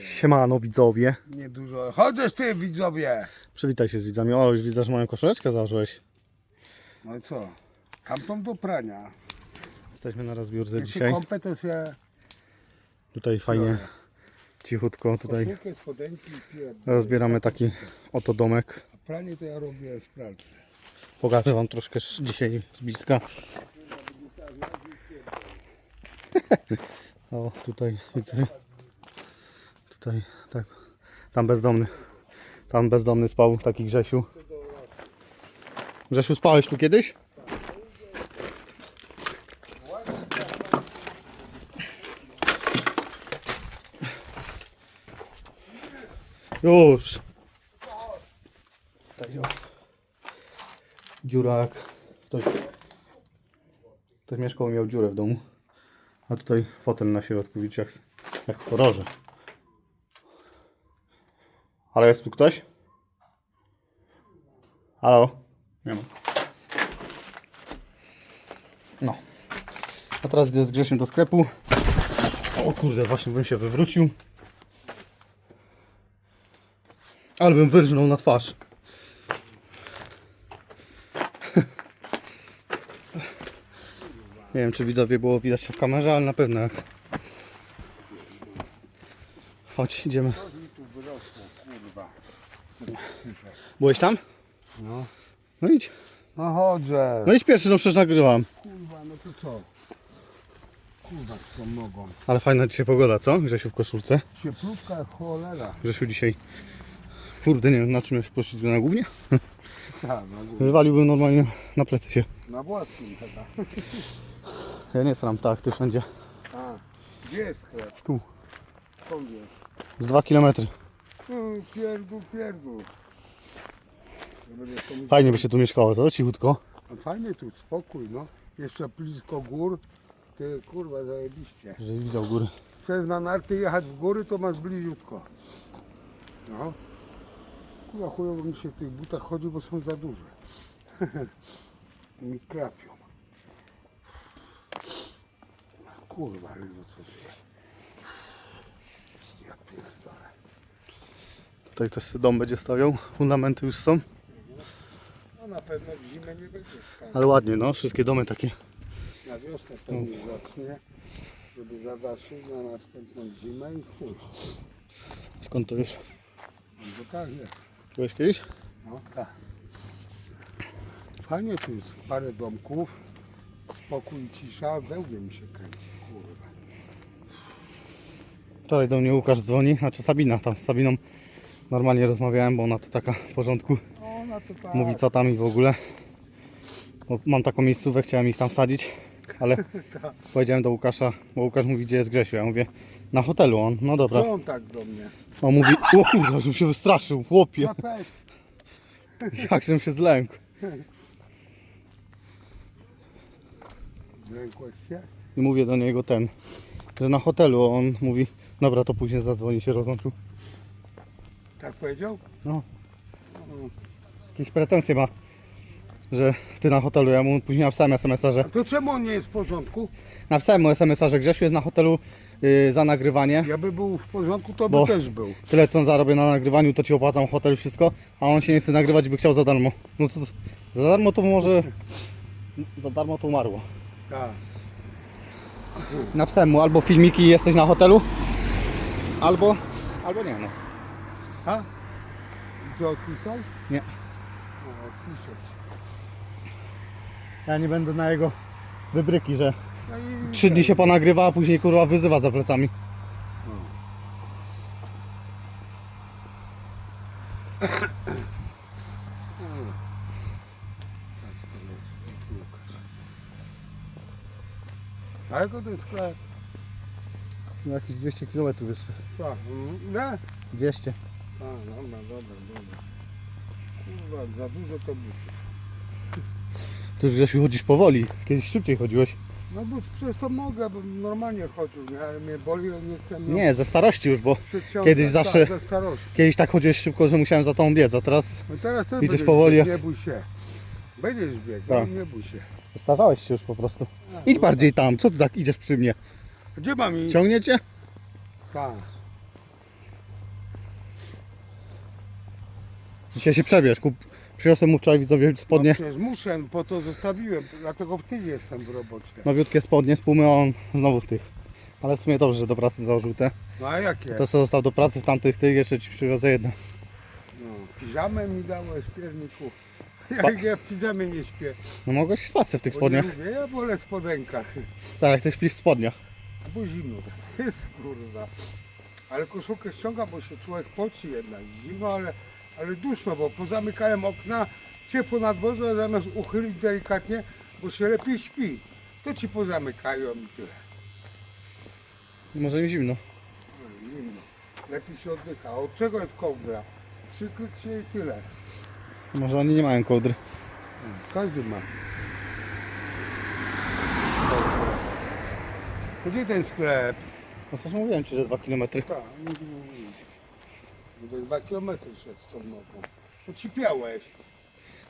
Siemano widzowie. Niedużo. Chodzisz ty widzowie. Przywitaj się z widzami. O, już widzę, że moją koszuleczkę założyłeś. No i co? Tamtą do prania. Jesteśmy na rozbiórce Jak się dzisiaj. kąpę, to się Tutaj fajnie, cichutko tutaj koszulkę, spodenki i piję. rozbieramy taki oto domek. A pranie to ja robię w pralce. Pokażę wam troszkę sz- dzisiaj z bliska. O, tutaj widzę. Tutaj, tak. Tam bezdomny. Tam bezdomny spał, taki Grzesiu. Grzesiu, spałeś tu kiedyś? Już. Tutaj o. Dziura jak ktoś, ktoś mieszkał miał dziurę w domu. A tutaj fotel na środku, widzicie jak, jak w horrorze. Ale jest tu ktoś? Halo? Nie ma. No. A teraz idę z Grzesiem do sklepu. O kurde, właśnie bym się wywrócił. Ale bym wyrżnął na twarz. Nie wiem, czy widzowie było widać się w kamerze, ale na pewno. Chodź, idziemy. Co mi tu wyrosło, kurwa. Byłeś tam? No. No idź. No chodzę. No idź pierwszy, no przecież nagrywam. Kurwa, no to co? Kurwa, z tą nogą. Ale fajna dzisiaj pogoda, co? Grzesiu w koszulce. Cieplówka jak cholera. Grzesiu dzisiaj... Kurde, nie wiem, na czym już poszliśmy na głównie. Tak, na górę. Wywaliłbym normalnie na plecy się. Na Włockim chyba. Ja nie sram tak, ty wszędzie. A, gdzie jest sklep? Tu. Skąd jest? Z dwa kilometry. Mm, Pierdół, pierdół. Fajnie by się tu mieszkało, co? Cichutko. Fajnie tu, spokój, no. Jeszcze blisko gór. Ty, kurwa, zajebiście. Że widział góry. Chcesz na narty jechać w góry, to masz bliziutko. No. Kurwa, chujowo mi się w tych butach chodzi, bo są za duże. mi krapią. Kurwa, ale no co wie. Ja pierdolę. Tutaj też dom będzie stawiał. Fundamenty już są. No na pewno w zimę nie będzie stał. Ale ładnie, no. Wszystkie domy takie. Na wiosnę pewnie zacznie, żeby zadaszyć na następną zimę i chuj. Skąd to wiesz? No jest. Byłeś kiedyś? No tak. Fajnie tu jest parę domków, spokój i cisza, wełbie mi się kręci, kurwa. Wczoraj do mnie Łukasz dzwoni, znaczy Sabina, tam z Sabiną normalnie rozmawiałem, bo ona to taka w porządku To tak. mówi co tam i w ogóle. Bo mam taką miejscówę, chciałem ich tam wsadzić, ale powiedziałem do Łukasza, bo Łukasz mówi gdzie jest Grzesiu, ja mówię na hotelu on, no dobra. Co on tak do mnie? On mówi, o kurwa, żebym się wystraszył, chłopie, Na pewno. jak żebym się zlękł. Zlękłeś się? I mówię do niego ten, że na hotelu on mówi, dobra to później zadzwoni się rozłączył. Tak powiedział? No. Jakieś pretensje ma, że ty na hotelu. Ja mu później napisałem SMS-a, że A to czemu on nie jest w porządku? napisałem mu SMS-a, że Grzesiu jest na hotelu yy, za nagrywanie. Ja by był w porządku, to Bo- by też był. Tyle co on zarobię na nagrywaniu, to ci opłacam hotel wszystko, a on się nie chce nagrywać, by chciał za darmo. No to za darmo to może. Za darmo to umarło. Tak. Napisałem mu albo filmiki jesteś na hotelu, albo. albo nie no. A? Co odpisał? Nie. No. Ja nie będę na jego wybryki, że No i trzy dni się ponagrywa, a później kurwa wyzywa za plecami. Daleko to jest sklep? No jakieś 200 km jeszcze. Tak, mm, nie? 200. A, dobra, dobra, dobra. Kurwa, za dużo to butów. Ty już Grzesiu chodzisz powoli. Kiedyś szybciej chodziłeś. No bo przez to mogę, bym normalnie chodził, nie? Ale mnie boli, nie chcę mnie Nie, ze starości już, bo przyciągać. kiedyś zawsze- Tak, ze starości. kiedyś tak chodziłeś szybko, że musiałem za tą biec, a teraz No teraz też Idziesz będziesz powoli, biegł, jak- Nie bój się. Będziesz biegł, Tak. nie bój się. starzałeś się już po prostu. Idź bardziej tam, co ty tak idziesz przy mnie? Gdzie mam iść? Ciągniecie? Tak. Dzisiaj się przebierz, kup. Przyniosłem mu wczoraj widzowie No spodnie. przecież muszę, po to zostawiłem, dlatego w tych jestem w robocie. Nowiutkie spodnie z pumy, a on znowu w tych. Ale w sumie dobrze, że do pracy założył te. No a jakie? To co został do pracy w tamtych tych, jeszcze ci przywiozę jedne. No, piżamę mi dałeś, pierniku. Jak ja w piżamie nie śpię. No mogłeś spać w tych bo nie spodniach. lubię, ja wolę w spodenkach. Tak, jak ty śpisz w spodniach. Bo zimno tak jest, kurwa. Ale koszulkę ściąga, bo się człowiek poci jednak. Zimno, ale, ale duszno, bo pozamykałem okna, ciepło na dworze, a zamiast uchylić delikatnie, bo się lepiej śpi. To ci pozamykają i tyle. Może im zimno. No, Zimno. Lepiej się oddycha. Od czego jest kołdra? Przykryć się i tyle. Może oni nie mają kołdry. Każdy ma. Gdzie ten sklep? No coś mówiłem ci, że 2 km. Tak, to dwa kilometry szedł z tą nogą. Ucipiałeś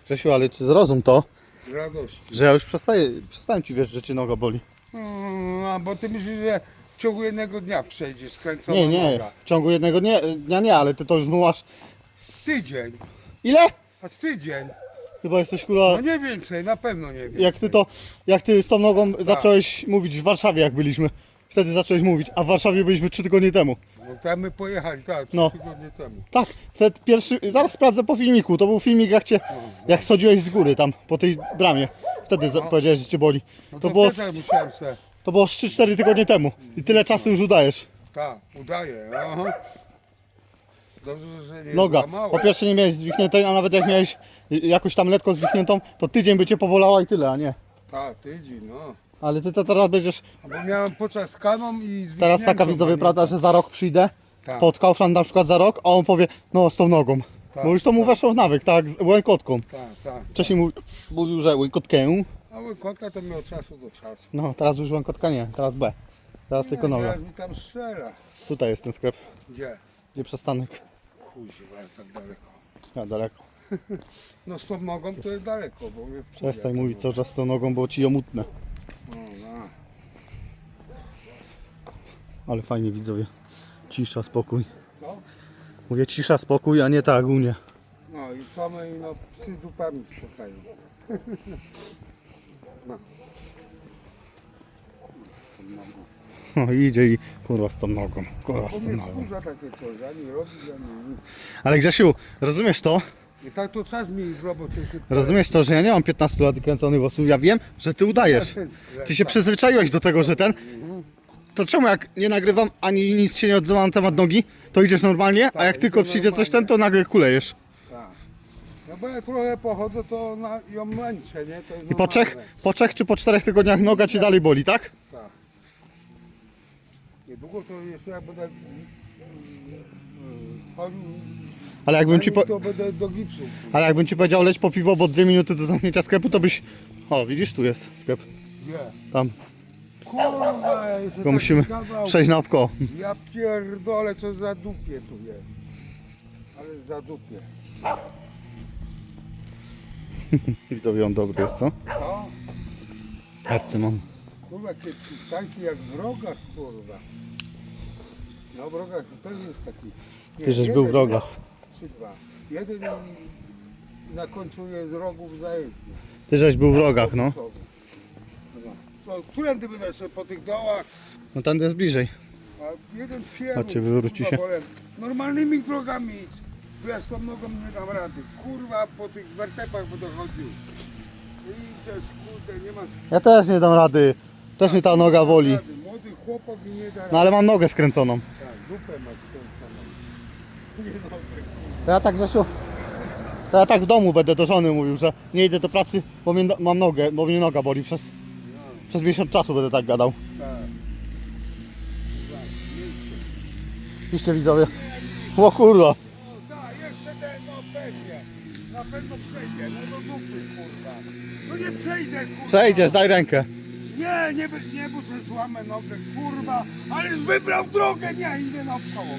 Grzesiu, ale czy zrozum to, z radości. że ja już przestaję, przestałem ci wierzyć, że ci noga boli. Mm, a bo ty myślisz, że w ciągu jednego dnia przejdziesz skręcona Nie, nie, noga. w ciągu jednego nie, dnia nie, ale ty to już masz... Z tydzień. Ile? A z tydzień. Chyba jesteś kurwa... No nie więcej, na pewno nie więcej. Jak ty to, jak ty z tą nogą zacząłeś mówić w Warszawie jak byliśmy. Wtedy zacząłeś mówić, a w Warszawie byliśmy 3 tygodnie temu. No tam my pojechali, tak, trzy No. tygodnie temu. Tak, wtedy pierwszy, zaraz sprawdzę po filmiku, to był filmik jak cię, jak schodziłeś z góry tam, po tej bramie. Wtedy za, powiedziałeś, że cię boli. No To było, wtedy z, musiałem se, to było z 3-4 tygodnie temu. I tyle czasu już udajesz. tak, udaję, aha. Dobrze, że nie Noga. Po pierwsze nie miałeś zwichniętej, a nawet jak miałeś jakoś tam lekko zwichniętą, to tydzień by cię pobolała i tyle, a nie. Tak, tydzień, no. Ale ty to teraz będziesz, Bo miałem podczas skaną i z teraz taka widzowie pamiętam. prawda, że za rok przyjdę, Tak. pod Kaufland na przykład za rok, a on powie, no z tą nogą. Tak, Bo już to mu weszło w nawyk, tak, z łękotką. Tak, tak. Wcześniej mówi- mówił, że łękotkę, A łykotka to miał czasu do czasu. no teraz już łękotka nie, teraz B. Teraz tylko Nie, noga. Teraz mi tam strzela. Tutaj jest ten sklep, Gdzie? gdzie przystanek. Kuźwa, tak daleko. Ja daleko. No z tą nogą to jest daleko, bo mnie Przestań to. mówić cały czas z tą nogą, bo ci. No, no. Ale fajnie widzowie. Cisza, spokój. Co? Mówię cisza, spokój, a nie tak u mnie. No i same i no psy dupami szukają. No. No idzie i kurwa z tą nogą. Kurwa z tą nogą. wkurza takie coś, ani robić, ani nic. Ale Grzesiu, rozumiesz to? I tak to czas mi szybko. Rozumiesz to, że ja nie mam 15 lat i kręconych włosów. Ja wiem, że ty udajesz. Ty się przyzwyczaiłeś do tego, że ten. To czemu jak nie nagrywam ani nic się nie odzywam na temat nogi, to idziesz normalnie, a jak idę tylko przyjdzie coś ten, to nagle kulejesz. Tak. No bo jak trochę pochodzę, to na, ją męczę, nie? To jest I po trzech, po trzech czy po czterech tygodniach noga ci dalej boli, tak? Tak. Niedługo to jeszcze jak będę mm, chodził, Ale jakbym ci, po, to będę do gipsu. ale jakbym ci powiedział leć po piwo, bo dwie minuty do zamknięcia sklepu, to byś... O, widzisz, tu jest sklep. Gdzie? Tam. Kurwa, jeszcze Bo taki musimy kawał. przejść na oko. Ja pierdolę, co za dupie tu jest. Ale za dupie. Widzowie, on dobry jest, co? Co? Arcymon. Kurwa, jakie przystanki jak w rogach, kurwa. No w rogach to też jest taki. Nie, Ty żeś jeden był w rogach. Czy dwa. Jeden i na końcu jest rogów zajezdny. Ty żeś był w rogach, no. To którędy będę sobie po tych dołach, No ten jest bliżej. a jeden pieróg, Chodźcie, wywróci się. Normalnymi drogami idź. Bo Ja z tą nogą nie dam rady. Kurwa, po tych wertepach będę chodził. Idziesz, kurde, nie ma... Ja też nie dam rady. Też mnie ta noga boli. rady. Młody chłopak i nie da rady. No ale mam nogę skręconą. Tak, dupę masz skręconą. Nie nogę. To ja tak, Grzesiu, to ja tak w domu będę do żony mówił, że nie idę do pracy, bo mnie, no- mam nogę, bo mnie noga boli. Przez, przez miesiąc czasu będę tak gadał. Iście widzowie. O kurwa. Tak, jeszcze ten, no. Na pewno przejdzie, no kurwa. Nie przejdę, kurwa. Przejdziesz, daj rękę. Nie, nie, by- nie muszę złamę nogę, kurwa. Ale wybrał drogę, nie, idę na koło.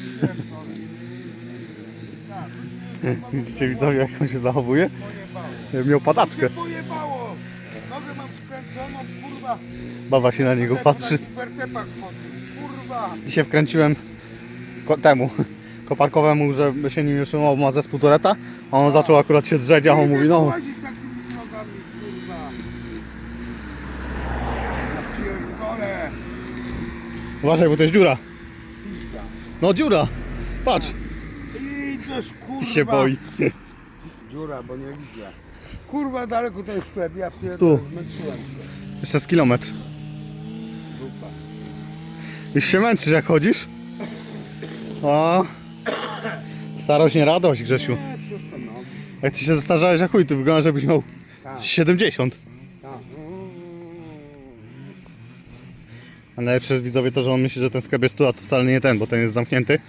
Widzicie widzowie, jak on się zachowuje? Miał padaczkę. pojebało. Mam skręconą, kurwa. Baba się na niego patrzy. Kurwa. Dzisiaj wkręciłem ko- temu koparkowemu, żeby się nim trzymał, ma zespół Tureta, a on zaczął akurat się drzeć, a on mówi, no pierdolę. uważaj, bo to jest dziura. No dziura, patrz, Kurwa. się boi. Dziura, bo nie widzę. Kurwa, daleko ten sklep, ja pierdolę, Tu. zmęczyłem się. Jeszcze z kilometr. Dupa. Już się męczysz jak chodzisz? O, starość nie radość Grzesiu. Nie, no. Jak ty się zestarzałeś jak chuj, ty wyglądasz jakbyś miał Tak. 70. Tak. A najlepsze widzowie to, że on myśli, że ten sklep jest tu, a to wcale nie ten, bo ten jest zamknięty.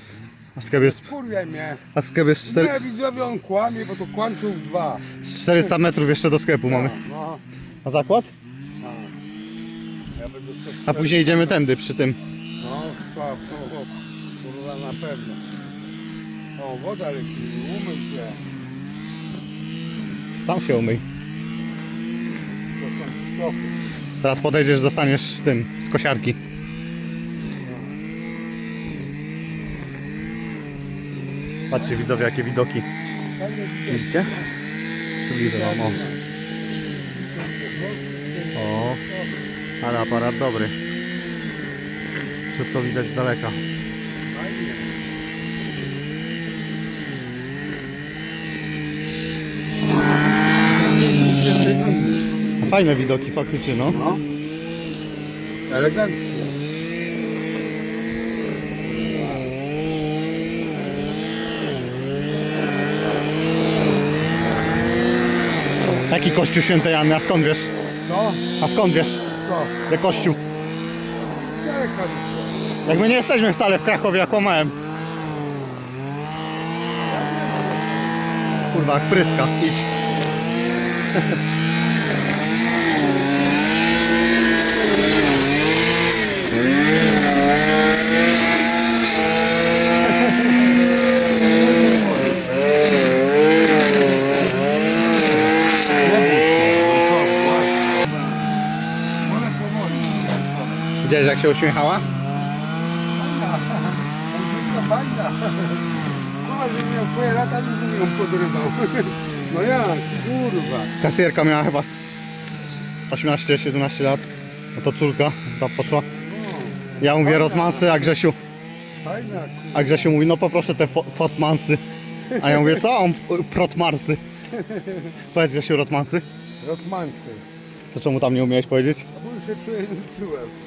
A jest, Kurwa mnie. a jest 4, Nie, widzowie, on kłamie, bo to kłamców dwa. z 400 metrów jeszcze do sklepu mamy. No, A zakład? no. Ja sobie... A później idziemy tędy przy tym. No, tak, to, to, kurwa, na pewno. O, woda leci, umyj się. Sam się umyj. To są stopy. Teraz podejdziesz, dostaniesz tym, z kosiarki. Patrzcie widzowie, jakie widoki. Widzicie? Przybliżę wam, o. O, ale aparat dobry. Wszystko widać z daleka. Fajne widoki faktycznie, no. No. Elegancko. Kościół świętej Anny, a skąd wiesz? Co? A skąd wiesz, Co? że kościół? Daleka Jak my nie jesteśmy wcale w Krakowie, jak kłamałem. Kurwa, jak pryska, idź. Się uśmiechała? Bajna. Kurwa, że miał swoje lata, bym ją podrywał. No jak, kurwa. Kasjerka miała chyba z 18-17 lat. No to córka, ta poszła. Ja mówię Rotmansy, a Grzesiu, Fajna, kurwa. a Grzesiu mówi, no poproszę te fo- Fostmansy. A ja mówię, co? On Protmarsy. Powiedz Grzesiu Rotmansy. Rotmansy. To czemu tam nie umiałeś powiedzieć? A bo się czuję, czułem.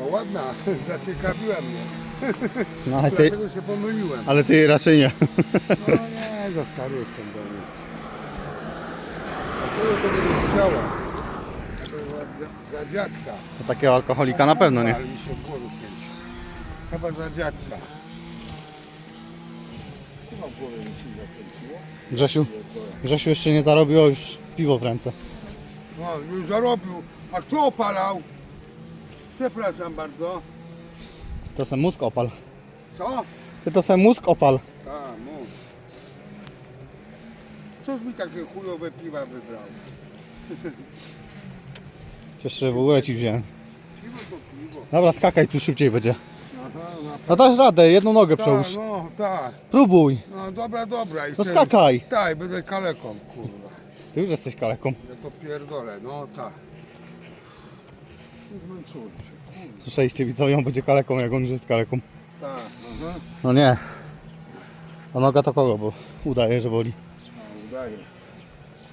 No ładna, zaciekawiła mnie. No ale ty, Dlatego się pomyliłem. ale ty raczej nie. No nie, za stary jestem do niej. Dlatego to bym chciała. To za, za dziadka. To takiego alkoholika na pewno nie. Ale mi się w głowie kręci. Chyba za dziadka. Chyba w głowie mi się zakręciło. Grzesiu, Grzesiu jeszcze nie zarobił, już piwo w ręce. No, już zarobił. A kto opalał? Przepraszam bardzo. To se mózg opal. Co? Ty to se mózg opal. A, mów. Coś mi takie chujowe piwa wybrał? Jeszcze w ogóle ci wziąłem. Piwo to piwo. Dobra, skakaj tu szybciej będzie. Aha, no, No dasz radę, jedną nogę tak, przełóż. no tak. Próbuj. No dobra, dobra. I No skakaj. Tak, będę kaleką, kurwa. Ty już jesteś kaleką. Ja to pierdolę, no tak. Zmęczyłem się, kurwa. Słyszeliście widzowie, on będzie kaleką, jak on już jest kaleką. Tak, aha. No nie. A noga to kogo, bo udaje, że boli. A, udaje.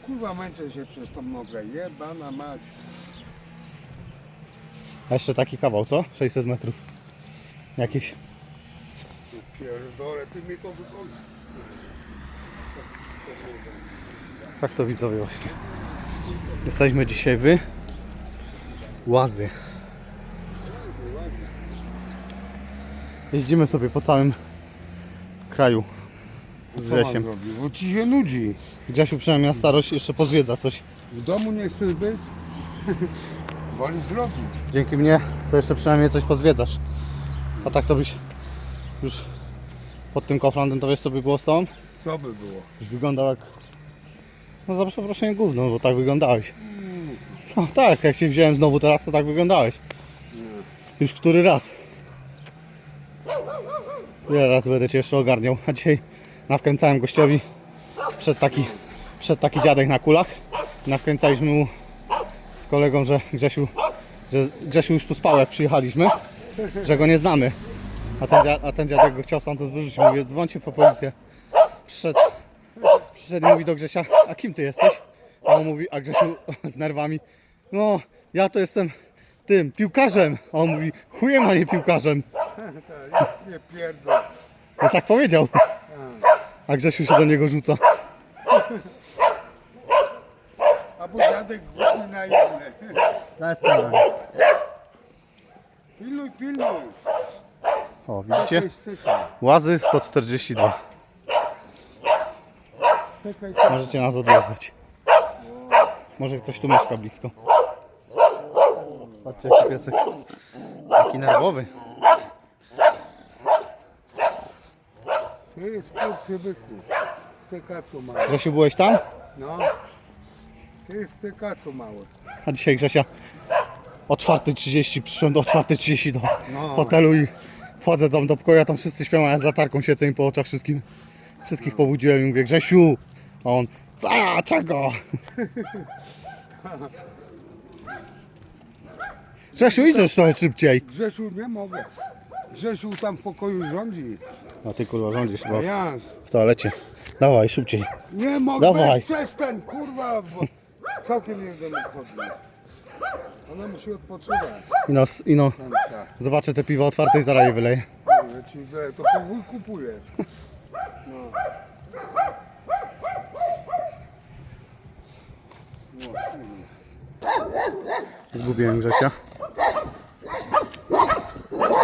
Kurwa, męczę się przez tą nogę. Jebana mać. A jeszcze taki kawał, co? 600 metrów. Jakiś. Ty Pierdolę, ty mi to wykończysz. Tak to widzowie właśnie. Jesteśmy dzisiaj wy. Łazy. Jeździmy sobie po całym kraju z zrobić? Bo ci się nudzi. Grzesiu przynajmniej na starość jeszcze pozwiedza coś. W domu nie chcesz być? Woli zrobić. Dzięki mnie to jeszcze przynajmniej coś pozwiedzasz. A tak to byś już pod tym koflandem to wiesz co by było z tą? Co by było? Już wyglądał jak... No za przeproszenie gówno, bo tak wyglądałeś. No tak, jak się wziąłem znowu teraz, to tak wyglądałeś. Już który raz. Wiele razy będę cię jeszcze ogarniał. A dzisiaj nawkręcałem gościowi przed taki, przed taki dziadek na kulach. Nawkręcaliśmy mu z kolegą, że Grzesiu, że Grzesiu już tu spał jak przyjechaliśmy, że go nie znamy. A ten, a ten dziadek go chciał stamtąd wyrzucić. Mówię, dzwońcie po policję. Przyszedł, przyszedł i mówi do Grzesia, a kim ty jesteś? A on mówi, a Grzesiu z nerwami, no ja to jestem tym, piłkarzem. A on mówi, chujem, a nie piłkarzem. Nie pierdol. No tak powiedział. A Grzesiu się do niego rzuca. Albo dziadek głupi na inne. Pilnuj, pilnuj. O, widzicie? Stykaj. Łazy 142. Stykaj, stykaj. Możecie nas odwiedzać. Może ktoś tu mieszka blisko. Patrzcie jaki piesek. Taki nerwowy. To jest kurczę byku. Sekacu mały. Grzesiu, byłeś tam? No. To jest sekacu mały. A dzisiaj Grzesia o 4.30 przyszedłem do 4.30 do No. hotelu i wchodzę tam do pokoju, a tam wszyscy śpią, a ja z latarką siedzę im po oczach wszystkim. Wszystkich pobudziłem i mówię, Grzesiu! A on, co? Czego? Grzesiu, idziesz trochę szybciej. Grzesiu nie mogę. Grzesiu tam w pokoju rządzi. A ty kurwa rządzisz A chyba jak? w toalecie. Dawaj, szybciej. Nie mogę, Dawaj. przestań kurwa, bo całkiem nie będę mógł chodzić. Ona musi odpoczywać. Ino, ino, Tamta. zobaczę te piwo otwarte i zaraz je wyleję. Mówię ci, że to powój kupujesz. No. No. Zgubiłem Grzesia.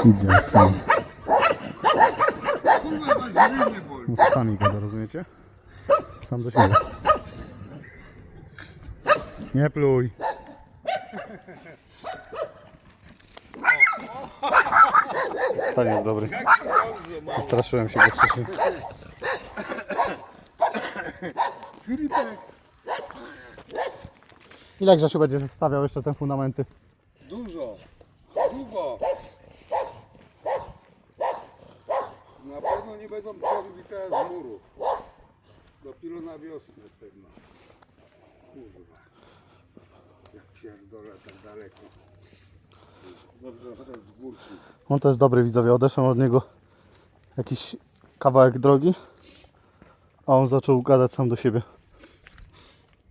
Idzie sam. Boli. Sami gada, rozumiecie? Sam do siebie. Nie pluj. Ten jest dobry. Straszyłem się go wcześniej. Filipek, Ile Grzesiu będziesz stawiał jeszcze te fundamenty? dużo, długo. Pewno nie będą ciągli teraz muru. Dopiero na wiosnę pewno. Kurwa. Jak pierdolę tak daleko. Dobrze, z górki. On to jest dobry widzowie, odeszłem od niego jakiś kawałek drogi, a on zaczął gadać sam do siebie.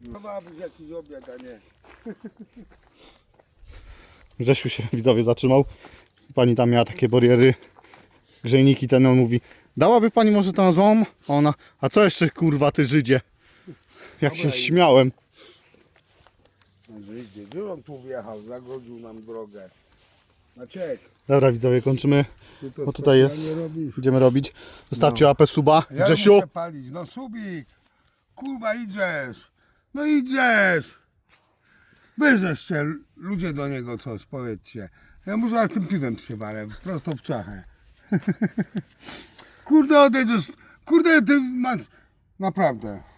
No ma być jakiś obiad, a nie. Grzesiu się widzowie zatrzymał. Pani tam miała takie bariery, grzejniki, ten on mówi, dałaby pani może tą złom? A ona, a co jeszcze kurwa ty Żydzie? Jak się Dobra, i- śmiałem. Żydzie, gdzie on tu wjechał? Zagrodził nam drogę. Maciek, Dobra widzowie, kończymy. ty to No tutaj jest. specjalnie robisz. Idziemy robić. Zostawcie łapę suba. Ja Grzesiu, muszę palić. No Subik, kurwa idziesz. No idziesz. Wyżeście ludzie do niego coś, powiedzcie. Ja mu zaraz tym piwem przywalę, prosto w czachę. Kurde odejdziesz, kurde ty masz, naprawdę.